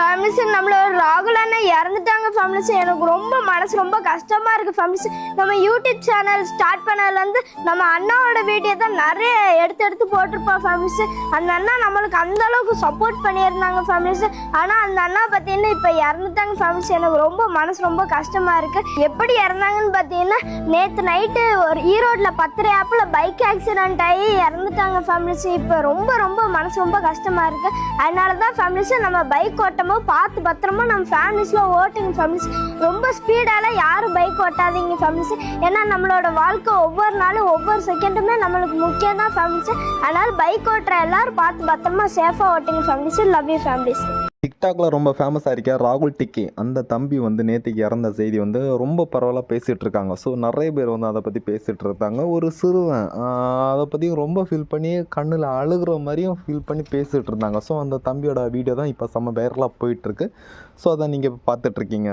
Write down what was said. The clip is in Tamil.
ஃபேமிலிஸ் நம்மளோட ராகுல் அண்ணன் இறந்துட்டாங்க ஃபேமிலிஸ் எனக்கு ரொம்ப மனசு ரொம்ப கஷ்டமாக இருக்குது ஃபேமிலிஸ் நம்ம யூடியூப் சேனல் ஸ்டார்ட் பண்ணதுலேருந்து நம்ம அண்ணாவோட வீடியோ தான் நிறைய எடுத்து எடுத்து போட்டிருப்போம் ஃபேமிலிஸ் அந்த அண்ணா நம்மளுக்கு அந்த அளவுக்கு சப்போர்ட் பண்ணியிருந்தாங்க ஃபேமிலிஸ் ஆனால் அந்த அண்ணா பார்த்தீங்கன்னா இப்போ இறந்துட்டாங்க ஃபேமிலிஸ் எனக்கு ரொம்ப மனசு ரொம்ப கஷ்டமாக இருக்குது எப்படி இறந்தாங்கன்னு பார்த்தீங்கன்னா நேற்று நைட்டு ஒரு ஈரோட்டில் பத்திரை ஆப்பில் பைக் ஆக்சிடென்ட் ஆகி இறந்துட்டாங்க ஃபேமிலிஸ் இப்போ ரொம்ப ரொம்ப மனசு ரொம்ப கஷ்டமாக இருக்குது அதனால தான் ஃபேமிலிஸ் நம்ம பைக் ஓட்டமோ பார்த்து பத்திரமா நம்ம ஃபேமிலிஸில் ஓட்டுங்க ஃபேமிலிஸ் ரொம்ப ஸ்பீடால யாரும் பைக் ஓட்டாதீங்க ஃபேமிலிஸ் ஏன்னா நம்மளோட வாழ்க்கை ஒவ்வொரு நாளும் ஒவ்வொரு செகண்டுமே நம்மளுக்கு முக்கியம் தான் ஃபேமிலிஸ் அதனால் பைக் ஓட்டுற எல்லாரும் பார்த்து பத்திரமா சேஃபாக ஓட்டுங்க ஃபேமிலிஸ் லவ் யூ ஃபேமிலிஸ் டிக்டாக்ல ரொம்ப ஃபேமஸாக இருக்க ராகுல் டிக்கி. அந்த தம்பி வந்து நேற்றுக்கு இறந்த செய்தி வந்து ரொம்ப பரவலாக பேசிகிட்டு இருக்காங்க. ஸோ நிறைய பேர் வந்து அதை பற்றி பேசிகிட்டு இருந்தாங்க ஒரு சிறுவன் அதை பற்றியும் ரொம்ப ஃபீல் பண்ணி கண்ணில் அழுகிற மாதிரியும் ஃபீல் பண்ணி பேசிகிட்டு இருந்தாங்க. ஸோ அந்த தம்பியோட வீடியோ தான் இப்போ செம்ம வைரலாக போயிட்டுருக்கு ஸோ அதை நீங்கள் பார்த்துட்ருக்கீங்க